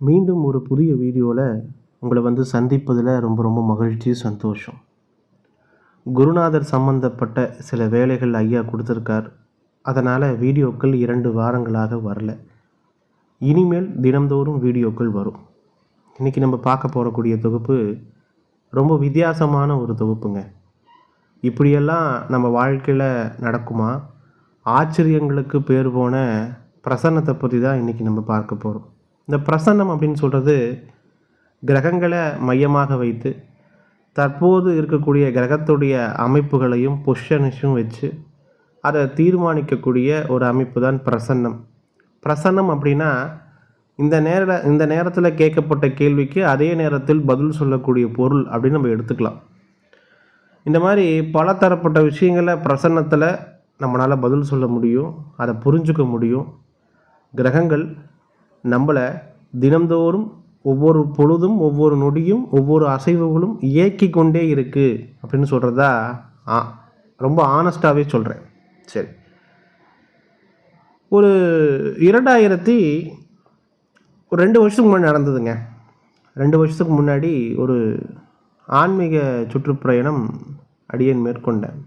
மீண்டும் ஒரு புதிய வீடியோவில் உங்களை வந்து சந்திப்பதில் ரொம்ப ரொம்ப மகிழ்ச்சி சந்தோஷம். குருநாதர் சம்பந்தப்பட்ட சில வேலைகள் ஐயா கொடுத்துருக்கார். அதனால் வீடியோக்கள் இரண்டு வாரங்களாக வரல. இனிமேல் தினந்தோறும் வீடியோக்கள் வரும். இன்றைக்கி நம்ம பார்க்க போகக்கூடிய தொகுப்பு ரொம்ப வித்தியாசமான ஒரு தொகுப்புங்க. இப்படியெல்லாம் நம்ம வாழ்க்கையில் நடக்குமா? ஆச்சரியங்களுக்கு பேர் போன பிரசன்னத்தை பற்றி தான் இன்றைக்கி நம்ம பார்க்க போகிறோம் இந்த பிரசன்னம் அப்படின்னு சொல்கிறது கிரகங்களை மையமாக வைத்து தற்போது இருக்கக்கூடிய கிரகத்துடைய அமைப்புகளையும் பொஷனிஷும் வச்சு அதை தீர்மானிக்கக்கூடிய ஒரு அமைப்பு தான் பிரசன்னம். பிரசன்னம் அப்படின்னா இந்த நேர இந்த நேரத்தில் கேட்கப்பட்ட கேள்விக்கு அதே நேரத்தில் பதில் சொல்லக்கூடிய பொருள் அப்படின்னு நம்ம எடுத்துக்கலாம். இந்த மாதிரி பல தரப்பட்ட விஷயங்களை பிரசன்னத்தில் நம்மளால் பதில் சொல்ல முடியும் அதை புரிஞ்சுக்க முடியும். கிரகங்கள் நம்மளை தினந்தோறும் ஒவ்வொரு பொழுதும் ஒவ்வொரு நொடியும் ஒவ்வொரு அசைவுகளும் இயக்கி கொண்டே இருக்குது அப்படின்னு சொல்கிறதா ஆ ரொம்ப ஆனஸ்டாகவே சொல்கிறேன் சரி. ஒரு இரண்டாயிரத்தி ஒரு ரெண்டு வருஷத்துக்கு முன்னாடி நடந்ததுங்க. ரெண்டு வருஷத்துக்கு முன்னாடி ஒரு ஆன்மீக சுற்றுப்பயணம் அடியேன் மேற்கொண்டேன்.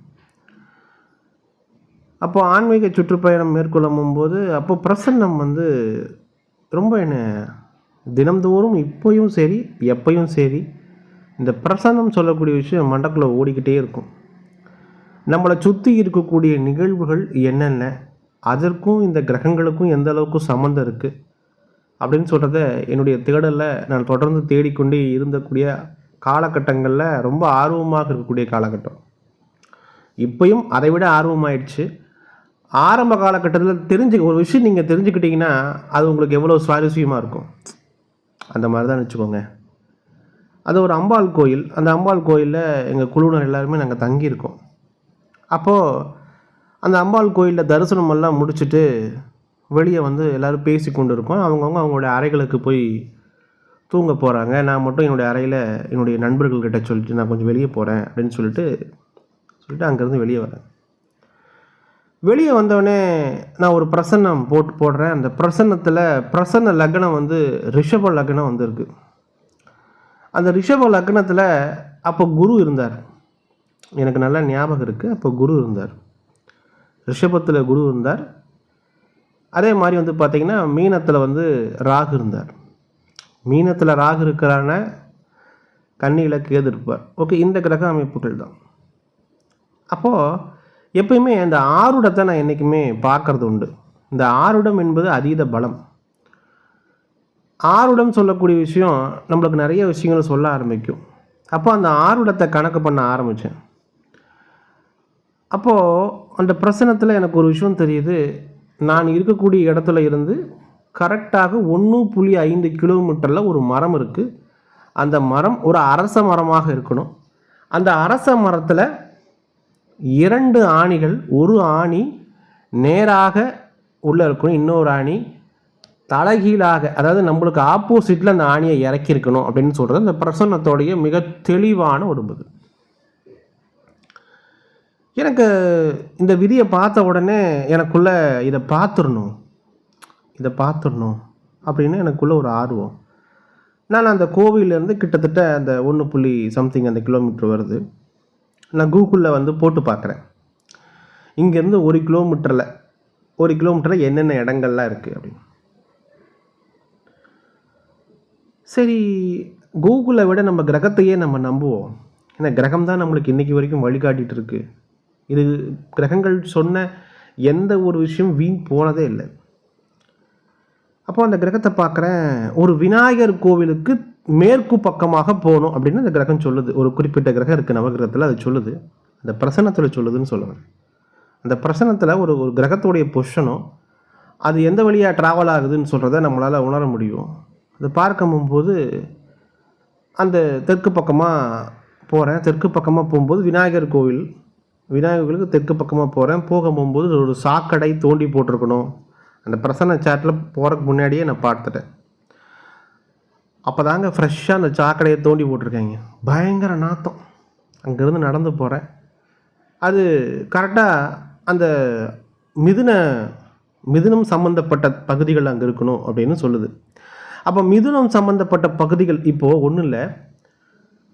அப்போ ஆன்மீக சுற்றுப்பயணம் மேற்கொள்ளும் போது அப்போ பிரசன்னம் வந்து ரொம்ப என்ன தினந்தோறும் இப்போயும் சரி எப்பையும் சரி இந்த பிரசன்னம் சொல்லக்கூடிய விஷயம் மண்டக்குள்ளே ஓடிக்கிட்டே இருக்கும். நம்மளை சுற்றி இருக்கக்கூடிய நிகழ்வுகள் என்னென்ன அதற்கும் இந்த கிரகங்களுக்கும் எந்த அளவுக்கு சம்மந்தம் இருக்குது அப்படின்னு சொல்கிறத என்னுடைய தேடலில் நான் தொடர்ந்து தேடிக்கொண்டே இருந்தக்கூடிய காலகட்டங்களில் ரொம்ப ஆர்வமாக இருக்கக்கூடிய காலகட்டம். இப்பயும் அதை விட ஆர்வமாயிடுச்சு. ஆரம்ப காலகட்டத்தில் தெரிஞ்சு ஒரு விஷயம் நீங்கள் தெரிஞ்சுக்கிட்டீங்கன்னா அது உங்களுக்கு எவ்வளோ சுவாரஸ்யமாக இருக்கும். அந்த மாதிரி தான் வச்சுக்கோங்க. அது ஒரு அம்பாள் கோயில். அந்த அம்பாள் கோயிலில் எங்கள் குழுவினர் எல்லாருமே நாங்கள் தங்கியிருக்கோம். அப்போது அந்த அம்பாள் கோயிலில் தரிசனம் எல்லாம் முடிச்சுட்டு வெளியே வந்து எல்லோரும் பேசி கொண்டு இருக்கோம் அவங்கவுங்க அவங்களுடைய அறைகளுக்கு போய் தூங்க போகிறாங்க நான் மட்டும் என்னுடைய அறையில் என்னுடைய நண்பர்கள்கிட்ட சொல்லிட்டு நான் கொஞ்சம் வெளியே போகிறேன் அப்படின்னு சொல்லிட்டு சொல்லிட்டு அங்கேருந்து வெளியே வரேன். வெளியே வந்தோடனே நான் ஒரு பிரசன்னம் போட்டு போடுறேன். அந்த பிரசன்னத்தில் பிரசன்ன லக்னம் வந்து ரிஷப லக்னம் வந்திருக்கு. அந்த ரிஷப லக்னத்தில் அப்போ குரு இருந்தார். எனக்கு நல்லா ஞாபகம் இருக்குது அப்போ குரு இருந்தார். ரிஷபத்தில் குரு இருந்தார். அதே மாதிரி வந்து பார்த்திங்கன்னா மீனத்தில் வந்து ராகு இருந்தார். மீனத்தில் ராகு இருக்கிறான கண்ணியில் கேது இருப்பார். ஓகே இந்த கிரக அமைப்புகள் தான். அப்போது எப்பயுமே அந்த ஆருடத்தை நான் என்றைக்குமே பார்க்கறது உண்டு. இந்த ஆருடம் என்பது அதீத பலம். ஆருடம் சொல்லக்கூடிய விஷயம் நம்மளுக்கு நிறைய விஷயங்களை சொல்ல ஆரம்பிக்கும். அப்போ அந்த ஆருடத்தை கணக்கு பண்ண ஆரம்பித்தேன் அப்போது அந்த பிரசனத்தில் எனக்கு ஒரு விஷயம் தெரியுது. நான் இருக்கக்கூடிய இடத்துல இருந்து கரெக்டாக ஒன்று புள்ளி ஐந்து கிலோமீட்டரில் ஒரு மரம் இருக்குது அந்த மரம் ஒரு அரச மரமாக இருக்கணும். அந்த அரச மரத்தில் இரண்டு ஆணிகள் ஒரு ஆணி நேராக உள்ளே இருக்கணும் இன்னொரு ஆணி தலைகீழாக அதாவது நம்மளுக்கு ஆப்போசிட்டில் அந்த ஆணியை இறக்கியிருக்கணும் அப்படின்னு சொல்கிறது அந்த பிரசன்னத்தோடைய மிக தெளிவான ஒரு பதில் எனக்கு இந்த விதியை பார்த்த உடனே எனக்குள்ளே இதை பார்த்துடணும் இதை பார்த்துடணும் அப்படின்னு எனக்குள்ளே ஒரு ஆர்வம். நான் அந்த கோவிலேருந்து கிட்டத்தட்ட அந்த ஒன்று புள்ளி சம்திங் அந்த கிலோமீட்டர் வருது. நான் கூகுளில் வந்து போட்டு பார்க்குறேன். இங்கேருந்து ஒரு கிலோமீட்டரில் ஒரு கிலோமீட்டரில் என்னென்ன இடங்கள்லாம் இருக்குது அப்படின்னு. சரி கூகுளை விட நம்ம கிரகத்தையே நம்ம நம்புவோம். ஏன்னா கிரகம் தான் நம்மளுக்கு இன்றைக்கி வரைக்கும் வழிகாட்டிகிட்டு இருக்குது இது கிரகங்கள் சொன்ன எந்த ஒரு விஷயம் வீண் போனதே இல்லை. அப்போ அந்த கிரகத்தை பார்க்குறேன். ஒரு விநாயகர் கோவிலுக்கு மேற்கு பக்கமாக போகணும் அப்படின்னு அந்த கிரகம் சொல்லுது. ஒரு குறிப்பிட்ட கிரகம் இருக்குது நவகிரகத்தில் அது சொல்லுது. அந்த பிரசனத்தில் சொல்லுதுன்னு சொல்லுவேன் அந்த பிரசனத்தில் ஒரு ஒரு கிரகத்துடைய பொஷனும் அது எந்த வழியாக ட்ராவல் ஆகுதுன்னு சொல்கிறத நம்மளால் உணர முடியும். அது பார்க்கும் போது அந்த தெற்கு பக்கமாக போகிறேன் தெற்கு பக்கமாக போகும்போது விநாயகர் கோவில். விநாயகர்களுக்கு தெற்கு பக்கமாக போகிறேன் போக போகும்போது ஒரு சாக்கடை தோண்டி போட்டிருக்கணும். அந்த பிரசன்ன சேட்டில் போகிறதுக்கு முன்னாடியே நான் பார்த்துட்டேன். அப்போ தாங்க ஃப்ரெஷ்ஷாக அந்த சாக்கடையை தோண்டி போட்டிருக்காங்க. பயங்கர நாத்தம். அங்கேருந்து நடந்து போகிறேன் அது கரெக்டாக அந்த மிதுன மிதுனம் சம்மந்தப்பட்ட பகுதிகள் அங்கே இருக்கணும் அப்படின்னு சொல்லுது. அப்போ மிதுனம் சம்மந்தப்பட்ட பகுதிகள் இப்போது ஒன்றும் இல்லை.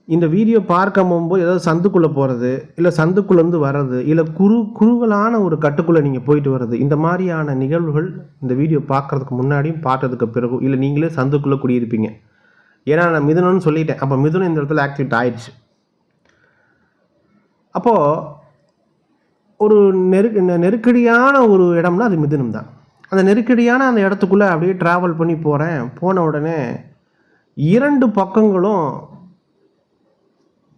இந்த வீடியோ பார்க்க போகும்போது ஏதாவது சந்துக்குள்ளே போகிறது இல்லை சந்துக்குள்ளேருந்து வர்றது இல்லை குறு குறுகலான ஒரு கட்டுக்குள்ளே நீங்கள் போயிட்டு வர்றது இந்த மாதிரியான நிகழ்வுகள் இந்த வீடியோ பார்க்குறதுக்கு முன்னாடியும் பார்த்ததுக்கு பிறகும் இல்லை நீங்களே சந்துக்குள்ளே குடியிருப்பீங்க. ஏன்னா நான் மிதுனம்னு சொல்லிட்டேன். அப்போ மிதுனம் இந்த இடத்துல ஆக்டிவேட் ஆயிடுச்சு. அப்போது ஒரு நெருக்கு நெருக்கடியான ஒரு இடம்னா அது மிதுனம் தான். அந்த நெருக்கடியான அந்த இடத்துக்குள்ளே அப்படியே ட்ராவல் பண்ணி போகிறேன் போன உடனே இரண்டு பக்கங்களும்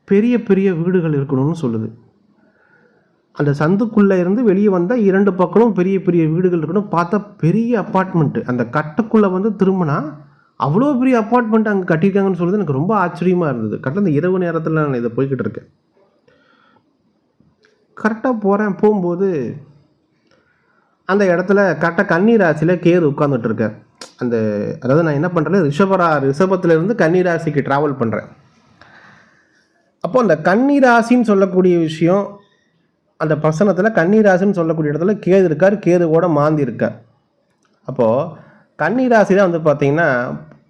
பெரிய பெரிய வீடுகள் இருக்கணும்னு சொல்லுது. அந்த சந்துக்குள்ளே இருந்து வெளியே வந்தால் இரண்டு பக்கமும் பெரிய பெரிய வீடுகள் இருக்கணும். பார்த்தா பெரிய அப்பார்ட்மெண்ட்டு அந்த கட்டுக்குள்ளே வந்து திரும்பினா அவ்வளோ பெரிய அப்பார்ட்மெண்ட் அங்கே கட்டியிருக்காங்கன்னு சொல்கிறது எனக்கு ரொம்ப ஆச்சரியமாக இருந்தது. கரெக்டாக அந்த இரவு நேரத்தில் நான் இதை போய்கிட்டு இருக்கேன். கரெக்டாக போகிறேன் போகும்போது அந்த இடத்துல கரெக்டாக கன்னிராசியில் கேது உட்காந்துட்டு இருக்கேன் அந்த அதாவது நான் என்ன பண்ணுறேன் ரிஷபரா ரிஷபத்துலேருந்து கன்னிராசிக்கு ட்ராவல் பண்ணுறேன் அப்போது அந்த கன்னிராசின்னு சொல்லக்கூடிய விஷயம் அந்த பிரசனத்தில் கன்னிராசின்னு சொல்லக்கூடிய இடத்துல கேது இருக்கார். கேதுவோட மாந்தி இருக்கார். அப்போது கன்னிராசியில் வந்து பார்த்திங்கன்னா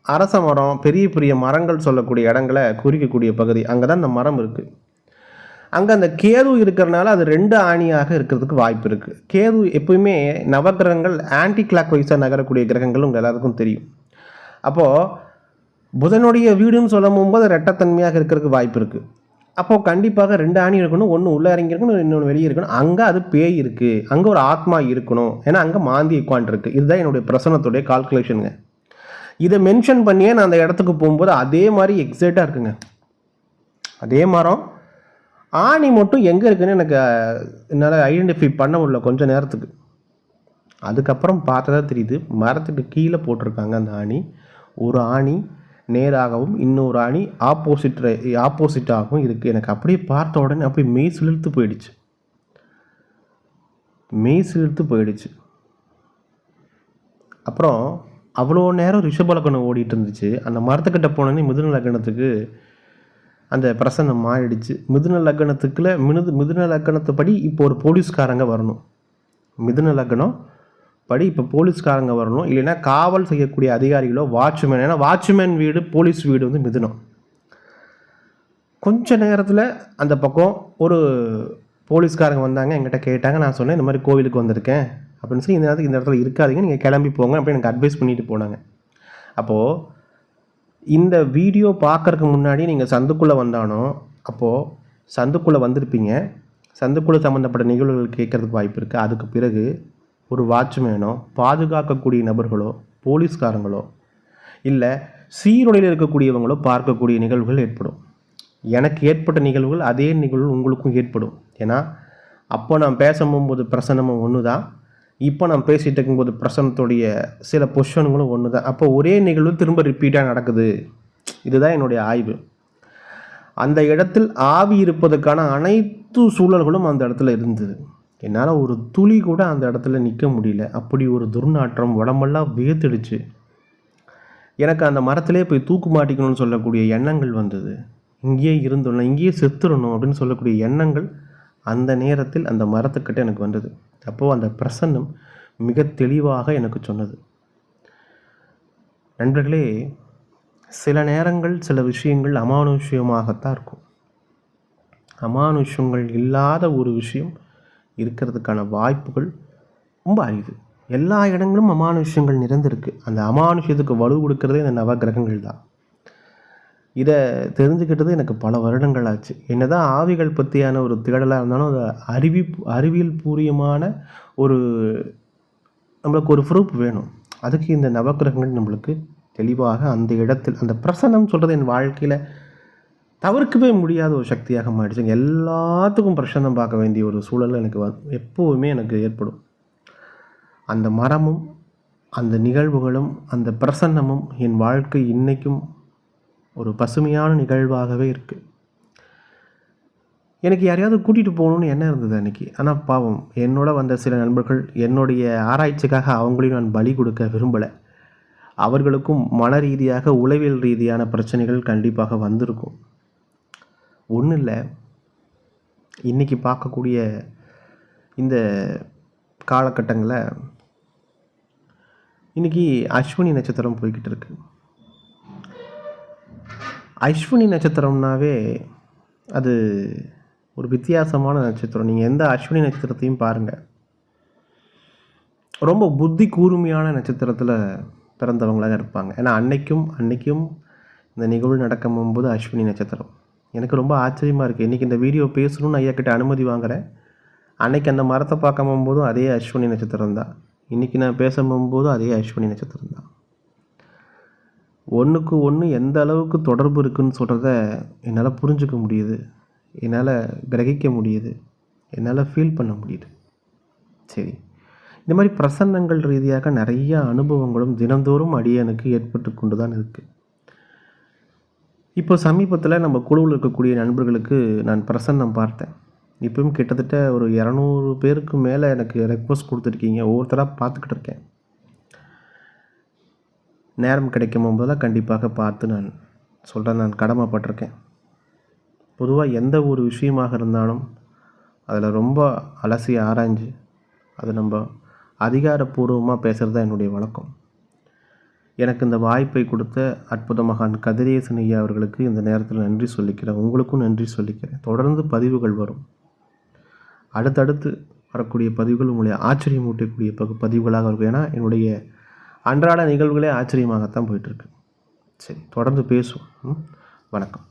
அரச மரம் பெரிய பெரிய மரங்கள் சொல்லக்கூடிய இடங்களை குறிக்கக்கூடிய பகுதி. அங்கே தான் அந்த மரம் இருக்குது அங்கே அந்த கேது இருக்கிறனால அது ரெண்டு ஆணியாக இருக்கிறதுக்கு வாய்ப்பு இருக்குது கேது எப்பயுமே நவகிரகங்கள் ஆன்டி கிளாக் வைஸாக நகரக்கூடிய கிரகங்கள் உங்கள் எல்லாருக்கும் தெரியும். அப்போது புதனுடைய வீடுன்னு சொல்லும் போது ரெட்டத்தன்மையாக இருக்கிறதுக்கு வாய்ப்பு இருக்குது அப்போது கண்டிப்பாக ரெண்டு ஆணி இருக்கணும் ஒன்று உள்ளே இறங்கி இருக்கணும் இன்னொன்று வெளியே இருக்கணும். அங்கே அது பேய் இருக்குது அங்கே ஒரு ஆத்மா இருக்கணும். ஏன்னா அங்கே மாந்தி உட்காந்துருக்கு இதுதான் என்னுடைய பிரசனத்துடைய கால்குலேஷனுங்க இதை மென்ஷன் பண்ணியே நான் அந்த இடத்துக்கு போகும்போது அதே மாதிரி எக்ஸைட்டாக இருக்குங்க. அதே மரம். ஆணி மட்டும் எங்கே இருக்குன்னு எனக்கு என்னால் ஐடென்டிஃபை பண்ண முடியல கொஞ்சம் நேரத்துக்கு. அதுக்கப்புறம் பார்த்ததா தெரியுது மரத்துக்கு கீழே போட்டிருக்காங்க அந்த ஆணி. ஒரு ஆணி நேராகவும் இன்னொரு ஆணி ஆப்போசிட் ஆப்போசிட்டாகவும் இருக்குது எனக்கு அப்படியே பார்த்த உடனே அப்படியே மெய் சிலிர்த்து போயிடுச்சு. மெய் சிலிர்த்து போயிடுச்சு. அப்புறம் அவ்வளோ நேரம் ரிஷபலக்கணம் ஓடிட்டு இருந்துச்சு. அந்த மரத்துக்கிட்ட போனோன்னே மிதுன லக்னத்துக்கு அந்த பிரசன்னம் மாறிடுச்சு. மிதுன லக்னத்துக்குள்ள மினுது மிதுன படி இப்போ ஒரு போலீஸ்காரங்க வரணும். மிதுன லக்னம் படி இப்போ போலீஸ்காரங்க வரணும். இல்லைன்னா காவல் செய்யக்கூடிய அதிகாரிகளோ வாட்ச்மேன் ஏன்னா வாட்ச்மேன் வீடு போலீஸ் வீடு வந்து மிதுனம். கொஞ்ச நேரத்தில் அந்த பக்கம் ஒரு போலீஸ்காரங்க வந்தாங்க. என்கிட்ட கேட்டாங்க. நான் சொன்னேன் இந்த மாதிரி கோவிலுக்கு வந்திருக்கேன். அப்படின்னு சொல்லி இந்த நேரத்துக்கு இந்த இடத்துல இருக்காதீங்க நீங்கள் கிளம்பி போங்க அப்படின்னு எனக்கு அட்வைஸ் பண்ணிட்டு போனாங்க. அப்போது இந்த வீடியோ பார்க்கறதுக்கு முன்னாடி நீங்கள் சந்துக்குள்ளே வந்தானோ அப்போது சந்துக்குள்ளே வந்திருப்பீங்க. சந்துக்குள்ளே சம்மந்தப்பட்ட நிகழ்வுகள் கேட்கறதுக்கு வாய்ப்பு இருக்குது அதுக்கு பிறகு ஒரு வாட்ச்மேனோ பாதுகாக்கக்கூடிய நபர்களோ போலீஸ்காரங்களோ இல்லை சீருடையில் இருக்கக்கூடியவங்களோ பார்க்கக்கூடிய நிகழ்வுகள் ஏற்படும். எனக்கு ஏற்பட்ட நிகழ்வுகள் அதே நிகழ்வு உங்களுக்கும் ஏற்படும். ஏன்னா அப்போ நான் பேசும்போது பிரசனமும் ஒன்று தான் இப்போ நான் பேசிகிட்டு இருக்கும்போது பிரசனத்துடைய சில பொஷன்களும் ஒன்று தான் அப்போ ஒரே நிகழ்வு திரும்ப ரிப்பீட்டாக நடக்குது. இதுதான் என்னுடைய ஆய்வு. அந்த இடத்தில் ஆவி இருப்பதற்கான அனைத்து சூழல்களும் அந்த இடத்துல இருந்தது. என்னால் ஒரு துளி கூட அந்த இடத்துல நிற்க முடியல. அப்படி ஒரு துர்நாற்றம் உடம்பெல்லாம் வியத்துடுச்சு. எனக்கு அந்த மரத்திலே போய் தூக்கு மாட்டிக்கணும்னு சொல்லக்கூடிய எண்ணங்கள் வந்தது. இங்கேயே இருந்துடணும் இங்கேயே செத்துடணும் அப்படின்னு சொல்லக்கூடிய எண்ணங்கள் அந்த நேரத்தில் அந்த மரத்துக்கிட்ட எனக்கு வந்தது. அப்போது அந்த பிரசன்னம் மிக தெளிவாக எனக்கு சொன்னது. நண்பர்களே சில நேரங்கள் சில விஷயங்கள் அமானுஷ்யமாகத்தான் இருக்கும். அமானுஷ்யங்கள் இல்லாத ஒரு விஷயம் இருக்கிறதுக்கான வாய்ப்புகள் ரொம்ப அரிது. எல்லா இடங்களும் அமானுஷ்யங்கள் நிறைந்திருக்கு. அந்த அமானுஷ்யத்துக்கு வலு கொடுக்கறதே இந்த நவகிரகங்கள் தான் இதை தெரிஞ்சுக்கிட்டது எனக்கு பல வருடங்கள் ஆச்சு. என்ன தான் ஆவிகள் பற்றியான ஒரு தேடலாக இருந்தாலும் அது அறிவி அறிவியல் பூரியமான ஒரு நம்மளுக்கு ஒரு ப்ரூஃப் வேணும். அதுக்கு இந்த நவக்கிரகங்கள் நம்மளுக்கு தெளிவாக அந்த இடத்தில் அந்த பிரசன்னம் சொல்கிறது என் வாழ்க்கையில் தவிர்க்கவே முடியாத ஒரு சக்தியாக மாறிடுச்சு. எல்லாத்துக்கும் பிரசன்னம் பார்க்க வேண்டிய ஒரு சூழல் எனக்கு வ எப்போவுமே எனக்கு ஏற்படும். அந்த மரமும் அந்த நிகழ்வுகளும் அந்த பிரசன்னமும் என் வாழ்க்கை இன்றைக்கும் ஒரு பசுமையான நிகழ்வாகவே இருக்குது எனக்கு யாரையாவது கூட்டிகிட்டு போகணுன்னு என்ன இருந்தது அன்றைக்கி ஆனால் பாவம் என்னோட வந்த சில நண்பர்கள் என்னுடைய ஆராய்ச்சிக்காக அவங்களையும் நான் பலி கொடுக்க விரும்பலை. அவர்களுக்கும் மன ரீதியாக உளவியல் ரீதியான பிரச்சனைகள் கண்டிப்பாக வந்திருக்கும். ஒன்றும் இல்லை. இன்றைக்கி பார்க்கக்கூடிய இந்த காலகட்டங்களில் இன்றைக்கி அஸ்வினி நட்சத்திரம் போய்கிட்டு இருக்குது அஸ்வினி நட்சத்திரம்னாவே அது ஒரு வித்தியாசமான நட்சத்திரம். நீங்கள் எந்த அஸ்வினி நட்சத்திரத்தையும் பாருங்கள் ரொம்ப புத்தி கூர்மையான நட்சத்திரத்தில் பிறந்தவங்களாக இருப்பாங்க. ஏன்னா அன்னைக்கும் அன்னைக்கும் இந்த நிகழ்வு நடக்கும் போது அஸ்வினி நட்சத்திரம். எனக்கு ரொம்ப ஆச்சரியமாக இருக்குது இன்றைக்கி இந்த வீடியோ பேசணும்னு ஐயா கிட்ட அனுமதி வாங்குகிறேன் அன்னைக்கு அந்த மரத்தை பார்க்கமோம்போதும் அதே அஸ்வினி நட்சத்திரம் தான் இன்றைக்கி நான் பேச அதே அஸ்வினி நட்சத்திரம் தான் ஒன்றுக்கு ஒன்று எந்த அளவுக்கு தொடர்பு இருக்குன்னு சொல்கிறத என்னால் புரிஞ்சுக்க முடியுது. என்னால் கிரகிக்க முடியுது. என்னால் ஃபீல் பண்ண முடியுது. சரி. இந்த மாதிரி பிரசன்னங்கள் ரீதியாக நிறைய அனுபவங்களும் தினந்தோறும் அடியனுக்கு ஏற்பட்டு கொண்டு தான் இருக்குது இப்போ சமீபத்தில் நம்ம குழுவில் இருக்கக்கூடிய நண்பர்களுக்கு நான் பிரசன்னம் பார்த்தேன். இப்பவும் கிட்டத்தட்ட ஒரு இரநூறு பேருக்கு மேலே எனக்கு ரெக்வஸ்ட் கொடுத்துருக்கீங்க. ஒவ்வொருத்தராக பார்த்துக்கிட்டு இருக்கேன். நேரம் கிடைக்கும் போதெல்லாம் கண்டிப்பாக பார்த்து நான் சொல்கிறேன் நான் கடமைப்பட்டிருக்கேன். பொதுவாக எந்த ஒரு விஷயமாக இருந்தாலும் அதில் ரொம்ப அலசி ஆராய்ஞ்சு அது நம்ம அதிகாரப்பூர்வமாக பேசுகிறது தான் என்னுடைய வழக்கம். எனக்கு இந்த வாய்ப்பை கொடுத்த அற்புத மகான் கதிரேசன் ஐயா அவர்களுக்கு இந்த நேரத்தில் நன்றி சொல்லிக்கிறேன். உங்களுக்கும் நன்றி சொல்லிக்கிறேன். தொடர்ந்து பதிவுகள் வரும். அடுத்தடுத்து வரக்கூடிய பதிவுகள் உங்களை ஆச்சரியமூட்டக்கூடிய பகு பதிவுகளாக இருக்கும். ஏன்னா என்னுடைய அன்றாட நிகழ்வுகளே ஆச்சரியமாகத்தான் போயிட்டுருக்கு சரி தொடர்ந்து பேசுவோம் ம்? வணக்கம்